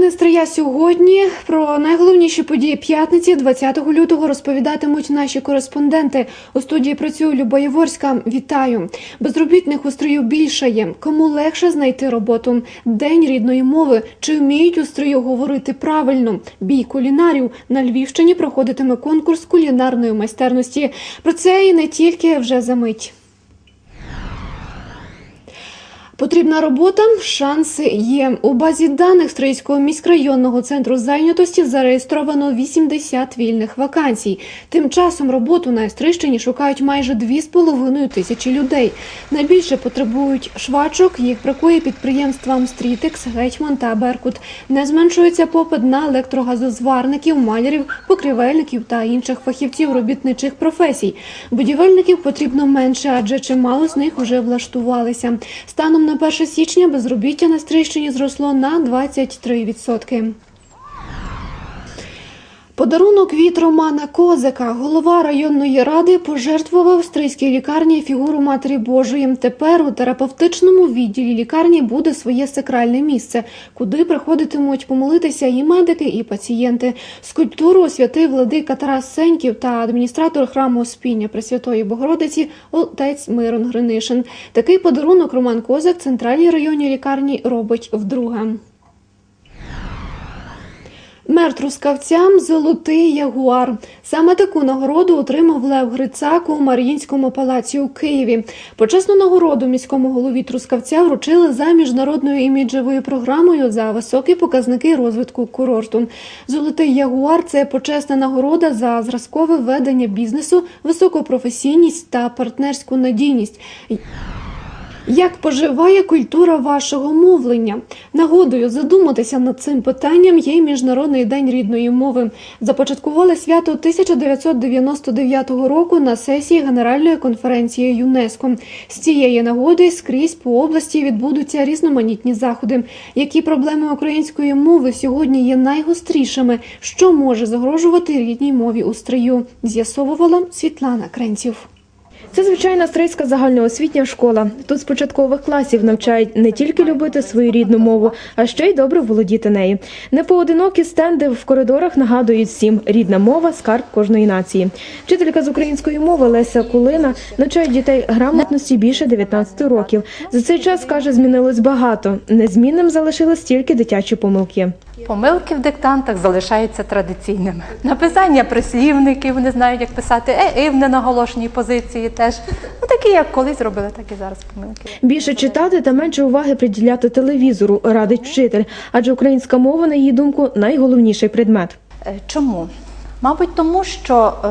Новини Стрия сьогодні про найголовніші події п'ятниці 20 лютого розповідатимуть наші кореспонденти. У студії працює Люба Єворська. Вітаю. Безробітних у стрию більше є. Кому легше знайти роботу? День рідної мови. Чи вміють у стрию говорити правильно? Бій кулінарів на Львівщині проходитиме конкурс кулінарної майстерності. Про це і не тільки вже за мить. Потрібна робота, шанси є. У базі даних Стрийського міськрайонного центру зайнятості зареєстровано 80 вільних вакансій. Тим часом роботу на Стрийщині шукають майже 2,5 тисячі людей. Найбільше потребують швачок, їх бракує підприємствам Стрітекс, Гетьман та Беркут. Не зменшується попит на електрогазозварників, малярів, покрівельників та інших фахівців робітничих професій. Будівельників потрібно менше, адже чимало з них вже влаштувалися. Станом на 1 січня безробіття на Стрийщині зросло на 23%. Подарунок від Романа Козика, голова районної ради, пожертвував стрийській лікарні фігуру Матері Божої. Тепер у терапевтичному відділі лікарні буде своє сакральне місце, куди приходитимуть помолитися і медики, і пацієнти. Скульптуру освятив владика Тарас Сеньків та адміністратор храму Спіння Пресвятої Богородиці отець Мирон Гринишин. Такий подарунок Роман Козак центральній районній лікарні робить вдруге. Мер Трускавцям Золотий Ягуар. Саме таку нагороду отримав Лев Грицак у Мар'їнському палаці у Києві. Почесну нагороду міському голові Трускавця вручили за міжнародною іміджевою програмою за високі показники розвитку курорту. Золотий Ягуар це почесна нагорода за зразкове ведення бізнесу, високу професійність та партнерську надійність. Як поживає культура вашого мовлення? Нагодою задуматися над цим питанням є Міжнародний день рідної мови. Започаткували свято 1999 року на сесії Генеральної конференції ЮНЕСКО. З цієї нагоди скрізь по області відбудуться різноманітні заходи. Які проблеми української мови сьогодні є найгострішими? Що може загрожувати рідній мові у стрию? З'ясовувала Світлана Кренців. Це звичайна стрийська загальноосвітня школа. Тут з початкових класів навчають не тільки любити свою рідну мову, а ще й добре володіти нею. Непоодинокі стенди в коридорах нагадують всім рідна мова скарб кожної нації. Вчителька з української мови Леся Кулина навчає дітей грамотності більше 19 років. За цей час каже, змінилось багато. Незмінним залишились тільки дитячі помилки. Помилки в диктантах залишаються традиційними. Написання прислівників не знають, як писати, е, і в ненаголошеній позиції теж. Ну такі, як колись робили, так і зараз помилки. Більше читати та менше уваги приділяти телевізору, радить вчитель, адже українська мова, на її думку, найголовніший предмет. Е, Чому? Мабуть, тому що, е,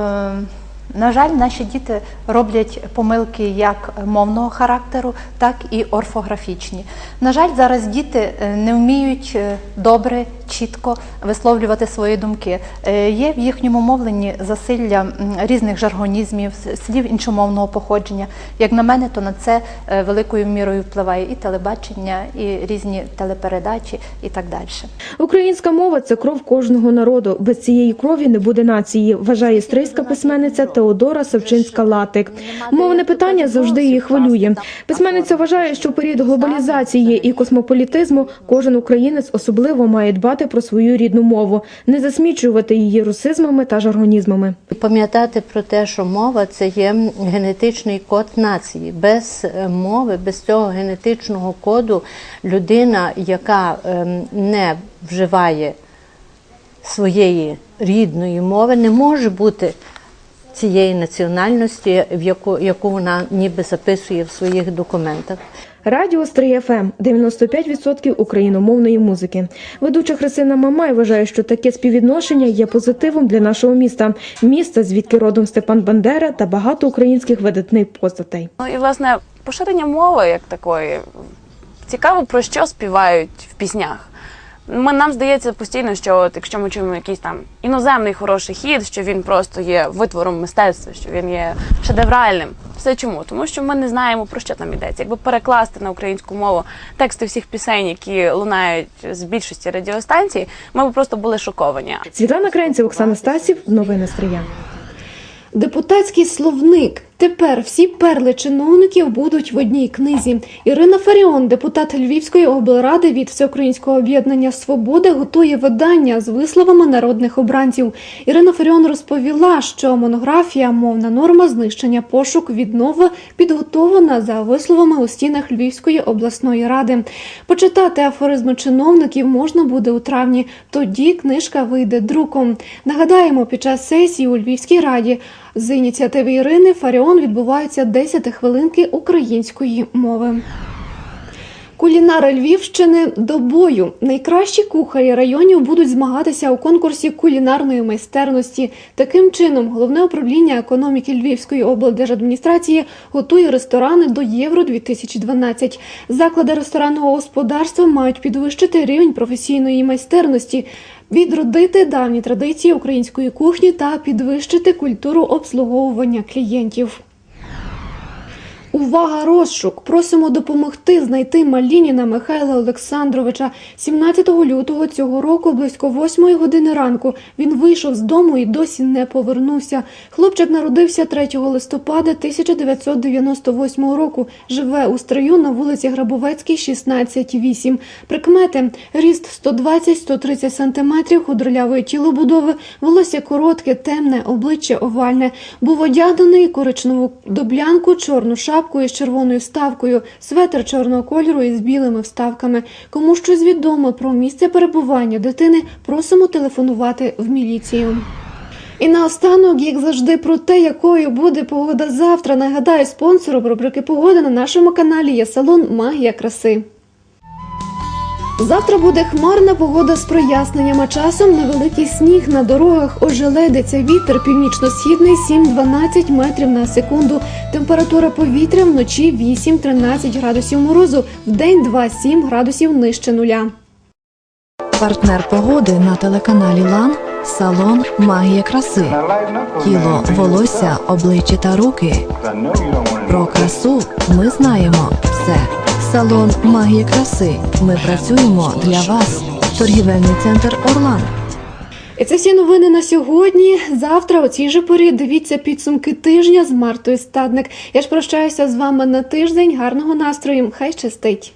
на жаль, наші діти роблять помилки як мовного характеру, так і орфографічні. На жаль, зараз діти е, не вміють добре, чітко висловлювати свої думки. Е, Є в їхньому мовленні засилля різних жаргонізмів, слів іншомовного походження. Як на мене, то на це е, великою мірою впливає і телебачення, і різні телепередачі, і так далі. Українська мова це кров кожного народу. Без цієї крові не буде нації, вважає стрийська письменниця Теодора Савчинська Латик. Мовне питання завжди її хвилює. Письменниця вважає, що в період глобалізації і космополітизму кожен українець особливо має дбати про свою рідну мову, не засмічувати її русизмами та жаргонізмами. Пам'ятати про те, що мова це є генетичний код нації. Без е, мови, без цього генетичного коду людина, яка ем, не вживає своєї рідної мови, не може бути цієї національності, в яку, яку вона ніби записує в своїх документах. Радіо Стрий ФМ 95% україномовної музики. Ведуча Христина Мамай вважає, що таке співвідношення є позитивом для нашого міста, міста, звідки родом Степан Бандера та багато українських видатних постатей. Ну і власне поширення мови як такої цікаво про що співають в піснях. Ми нам здається постійно, що от якщо ми чуємо якийсь там іноземний хороший хід, що він просто є витвором мистецтва, що він є шедевральним. Все чому? Тому що ми не знаємо про що там йдеться. Якби перекласти на українську мову тексти всіх пісень, які лунають з більшості радіостанцій, ми б просто були шоковані. Світлана Кренців, Оксана Стасів. Новини Стрия. Депутатський словник Тепер всі перли чиновників будуть в одній книзі. Ірина Фаріон, депутат Львівської облради від Всеукраїнського об'єднання Свобода, готує видання з висловами народних обранців. Ірина Фаріон розповіла, що монографія Мовна норма знищення пошук віднова підготовлена за висловами у стінах Львівської обласної ради. Почитати афоризми чиновників можна буде у травні. Тоді книжка вийде друком. Нагадаємо, під час сесії у Львівській раді з ініціативи Ірини Фаріон відбуваються 10 хвилинки української мови. Кулінари Львівщини до бою. Найкращі кухарі районів будуть змагатися у конкурсі кулінарної майстерності. Таким чином, головне управління економіки Львівської облдержадміністрації готує ресторани до Євро 2012. Заклади ресторанного господарства мають підвищити рівень професійної майстерності. Відродити давні традиції української кухні та підвищити культуру обслуговування клієнтів. Увага, розшук! Просимо допомогти знайти Малініна Михайла Олександровича. 17 лютого цього року, близько 8 години ранку, він вийшов з дому і досі не повернувся. Хлопчик народився 3 листопада 1998 року. Живе у строю на вулиці Грабовецькій, 16-8. Прикмети – ріст 120-130 см, худролявої тілобудови, волосся коротке, темне, обличчя овальне. Був одягнений коричневу доблянку, чорну шапку із червоною вставкою, светр чорного кольору із білими вставками. Кому щось відомо про місце перебування дитини, просимо телефонувати в міліцію. І наостанок, як завжди, про те, якою буде погода завтра. Нагадаю, спонсором рубрики Погода на нашому каналі є салон Магія краси. Завтра буде хмарна погода з проясненнями. Часом невеликий сніг на дорогах ожеледиться. Вітер північно-східний 7-12 метрів на секунду. Температура повітря вночі 8-13 градусів морозу, вдень 2-7 градусів нижче нуля. Партнер погоди на телеканалі Лан салон Магія краси. Тіло, волосся, обличчя та руки. Про красу ми знаємо все. Салон магії краси. Ми працюємо для вас. Торгівельний центр Орлан. І це всі новини на сьогодні. Завтра, о цій же порі, дивіться підсумки тижня з Мартою Стадник. Я ж прощаюся з вами на тиждень. Гарного настрою. Хай щастить!